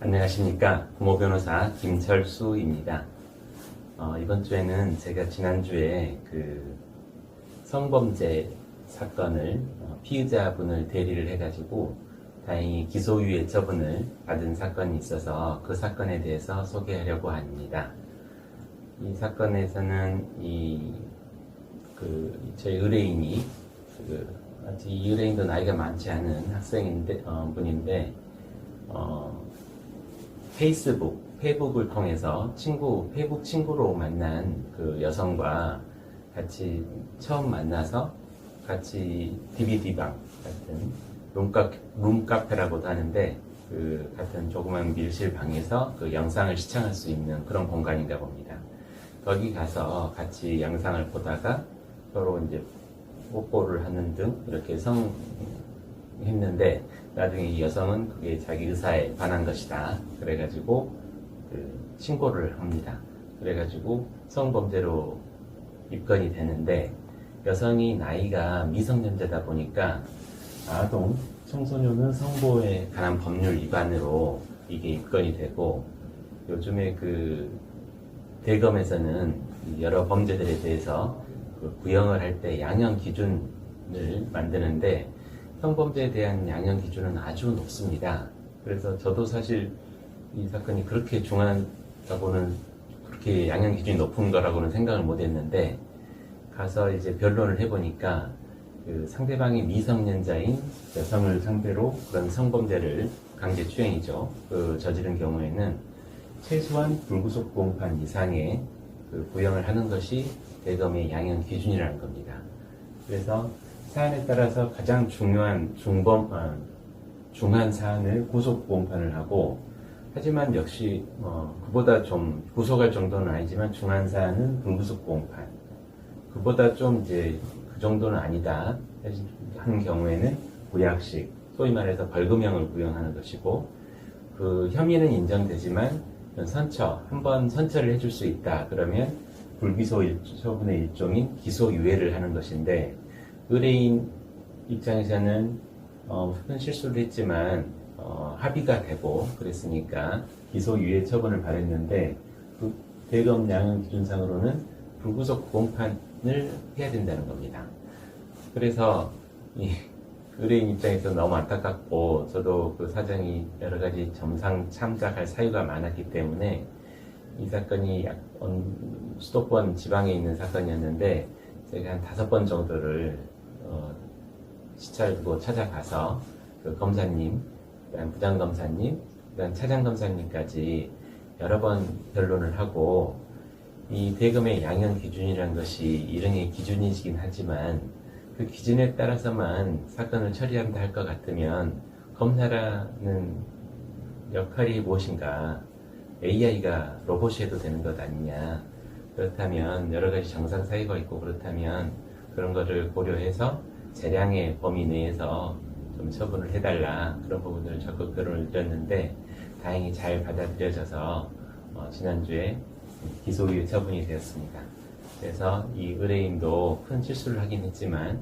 안녕하십니까. 부모 변호사 김철수입니다. 어, 이번 주에는 제가 지난주에 그 성범죄 사건을 어, 피의자분을 대리를 해가지고 다행히 기소유예 처분을 받은 사건이 있어서 그 사건에 대해서 소개하려고 합니다. 이 사건에서는 이, 그, 저희 의뢰인이, 그, 이 의뢰인도 나이가 많지 않은 학생인데, 어, 분인데, 어, 페이스북, 페이북을 통해서 친구, 페이북 친구로 만난 그 여성과 같이 처음 만나서 같이 DVD방 같은 룸카, 룸카페라고도 하는데 그 같은 조그만 밀실 방에서 그 영상을 시청할 수 있는 그런 공간인가 봅니다. 거기 가서 같이 영상을 보다가 서로 이제 뽀뽀를 하는 등 이렇게 성, 했는데 나중에 이 여성은 그게 자기 의사에 반한 것이다. 그래가지고 그 신고를 합니다. 그래가지고 성범죄로 입건이 되는데 여성이 나이가 미성년자다 보니까 아동 청소년은 성보에 관한 법률 위반으로 이게 입건이 되고 요즘에 그 대검에서는 여러 범죄들에 대해서 그 구형을 할 때 양형 기준을 만드는데 성범죄에 대한 양형 기준은 아주 높습니다. 그래서 저도 사실 이 사건이 그렇게 중요하다고는 그렇게 양형 기준이 높은 거라고는 생각을 못 했는데 가서 이제 변론을 해보니까 그 상대방이 미성년자인 여성을 상대로 그런 성범죄를 강제 추행이죠. 그 저지른 경우에는 최소한 불구속 공판 이상의 그 구형을 하는 것이 대검의 양형 기준이라는 겁니다. 그래서 사안에 따라서 가장 중요한 중범, 아, 중한 사안을 구속 공판을 하고 하지만 역시 어, 그보다 좀 구속할 정도는 아니지만 중한 사안은 불구속 공판. 그보다 좀 이제 그 정도는 아니다 하는 경우에는 구약식 소위 말해서 벌금형을 구형하는 것이고 그 혐의는 인정되지만 선처 한 번 선처를 해줄 수 있다 그러면 불기소 일- 처분의 일종인 기소 유예를 하는 것인데 의뢰인 입장에서는 어, 큰 실수를 했지만 어, 합의가 되고 그랬으니까 기소 유예 처분을 받았는데 그 대검 양형 기준상으로는 불구속 공판을 해야 된다는 겁니다. 그래서 이 의뢰인 입장에서 너무 안타깝고 저도 그 사정이 여러 가지 점상 참작할 사유가 많았기 때문에 이 사건이 약 언- 수도권 지방에 있는 사건이었는데 제가 한 다섯 번 정도를 어, 시찰고 찾아가서 그 검사님, 그다음 부장검사님, 그다음 차장검사님까지 여러 번 변론을 하고 이 대금의 양형 기준이라는 것이 일응의 기준이긴 하지만 그 기준에 따라서만 사건을 처리한다 할 것 같으면 검사라는 역할이 무엇인가 AI가 로봇이 해도 되는 것 아니냐. 그렇다면 여러 가지 정상 사유가 있고 그렇다면 그런 거를 고려해서 재량의 범위 내에서 좀 처분을 해달라 그런 부분들을 적극 변론을 드렸는데 다행히 잘 받아들여져서 어, 지난주에 기소유예 처분이 되었습니다. 그래서 이 의뢰인도 큰 실수를 하긴 했지만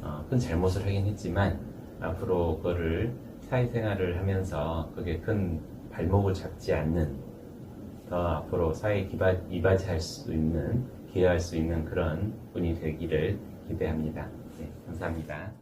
어, 큰 잘못을 하긴 했지만 앞으로 그거를 사회생활을 하면서 그게 큰 발목을 잡지 않는 더 앞으로 사회에 이바지할 수 있는 기여할 수 있는 그런 분이 되기를 기대합니다. 네, 감사합니다.